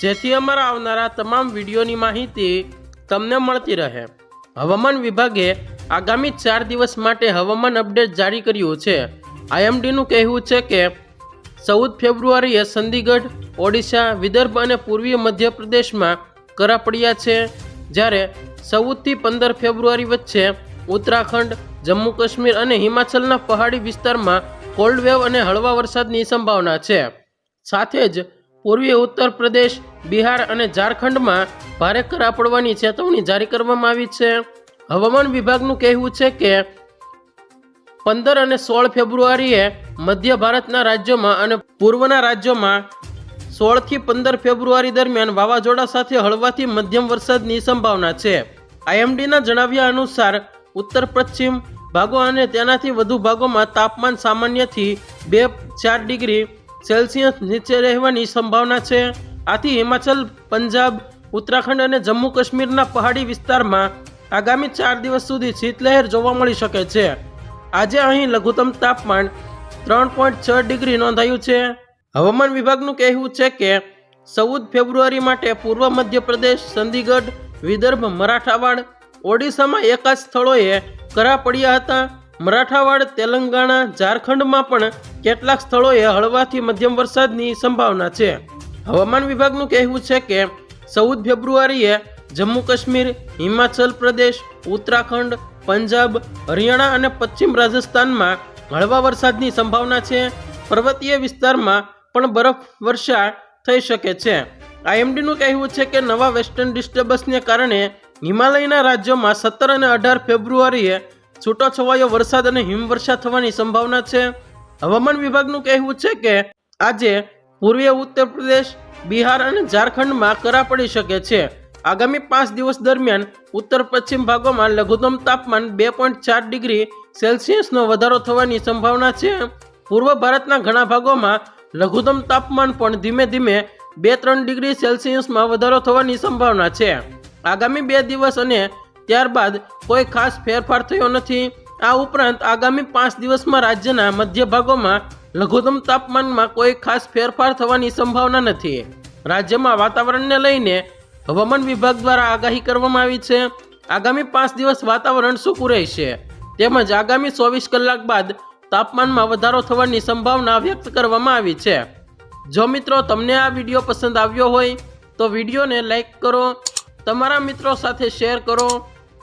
જેથી અમારા આવનારા તમામ વિડીયોની માહિતી તમને મળતી રહે. હવામાન વિભાગે આગામી ચાર દિવસ માટે હવામાન અપડેટ જારી કર્યું છે. આઈએમડીનું કહેવું છે કે, ચૌદ ફેબ્રુઆરીએ ચંદીગઢ, ઓડિશા, વિદર્ભ અને પૂર્વીય મધ્યપ્રદેશમાં કરા પડ્યા છે, જ્યારે ચૌદથી પંદર ફેબ્રુઆરી વચ્ચે ઉત્તરાખંડ, જમ્મુ કાશ્મીર અને હિમાચલના પહાડી વિસ્તારમાં કોલ્ડ વેવ અને હળવા વરસાદની સંભાવના છે. સાથે જ પૂર્વીય ઉત્તર પ્રદેશ, બિહાર અને ઝારખંડમાં ભારે કરા પડવાની ચેતવણી જારી કરવામાં આવી છે. હવામાન વિભાગનું કહેવું છે કે પંદર અને સોળ ફેબ્રુઆરીએ મધ્ય ભારતના રાજ્યોમાં અને પૂર્વના રાજ્યોમાં સોળથી પંદર ફેબ્રુઆરી દરમિયાન વાવાઝોડા સાથે હળવાથી મધ્યમ વરસાદની સંભાવના છે. આઈએમડીના જણાવ્યા અનુસાર, ઉત્તર, પશ્ચિમ ભાગો અને તેનાથી વધુ ભાગોમાં તાપમાન સામાન્યથી બે ચાર ડિગ્રી સેલ્સિયસ નીચે રહેવાની સંભાવના છે. આથી હિમાચલ, પંજાબ, ઉત્તરાખંડ અને જમ્મુ કાશ્મીરના પહાડી વિસ્તારમાં આગામી ચાર દિવસ સુધી શીતલહેર જોવા મળી શકે છે. આજે અહીં લઘુત્તમ તાપમાન ત્રણ પોઈન્ટ છ ડિગ્રી નોંધાયું છે. હવામાન વિભાગનું કહેવું છે કે ચૌદ ફેબ્રુઆરી માટે પૂર્વ મધ્યપ્રદેશ, ચંદીગઢ, વિદર્ભ, મરાઠાવાડ, ઓડિશામાં એકાદ સ્થળોએ કરા પડ્યા હતા. મરાઠાવાડ, તેલંગાણા, ઝારખંડમાં પણ કેટલાક સ્થળોએ હળવાથી મધ્યમ વરસાદની સંભાવના છે. હવામાન વિભાગનું કહેવું છે કે ચૌદ ફેબ્રુઆરીએ જમ્મુ કાશ્મીર હિમાચલ પ્રદેશ, ઉત્તરાખંડ, પંજાબ, હરિયાણા અને પશ્ચિમ રાજસ્થાનમાં હળવા વરસાદની સંભાવના છે. પર્વતીય વિસ્તારમાં પણ બરફ વર્ષા થઈ શકે છે. આઈએમડીનું કહેવું છે કે નવા વેસ્ટર્ન ડિસ્ટર્બન્સને કારણે હિમાલયના રાજ્યોમાં સત્તર અને અઢાર ફેબ્રુઆરીએ છૂટોછવાયો વરસાદ અને હિમવર્ષા થવાની સંભાવના છે. હવામાન વિભાગનું કહેવું છે કે આજે પૂર્વીય ઉત્તર પ્રદેશ, બિહાર અને ઝારખંડમાં કરા પડી શકે છે. આગામી પાંચ દિવસ દરમિયાન ઉત્તર પશ્ચિમ ભાગોમાં લઘુત્તમ તાપમાન બે પોઈન્ટ ચાર ડિગ્રી સેલ્સિયસનો વધારો થવાની સંભાવના છે. પૂર્વ ભારતના ઘણા ભાગોમાં લઘુત્તમ તાપમાન પણ ધીમે ધીમે બે ત્રણ ડિગ્રી સેલ્સિયસમાં વધારો થવાની સંભાવના છે. આગામી બે દિવસ અને ત્યારબાદ કોઈ ખાસ ફેરફાર થયો નથી. આ ઉપરાંત આગામી પાંચ દિવસમાં રાજ્યના મધ્ય ભાગોમાં લઘુત્તમ તાપમાનમાં કોઈ ખાસ ફેરફાર થવાની સંભાવના નથી. રાજ્યમાં વાતાવરણને લઈને હવામાન વિભાગ દ્વારા આગાહી કરવામાં આવી છે. આગામી પાંચ દિવસ વાતાવરણ સૂકું રહેશે. તેમજ આગામી ચોવીસ કલાક બાદ તાપમાનમાં વધારો થવાની સંભાવના વ્યક્ત કરવામાં આવી છે. જો મિત્રો તમને આ વીડિયો પસંદ આવ્યો હોય, તો વિડીયોને લાઈક કરો, તમારા મિત્રો સાથે શેર કરો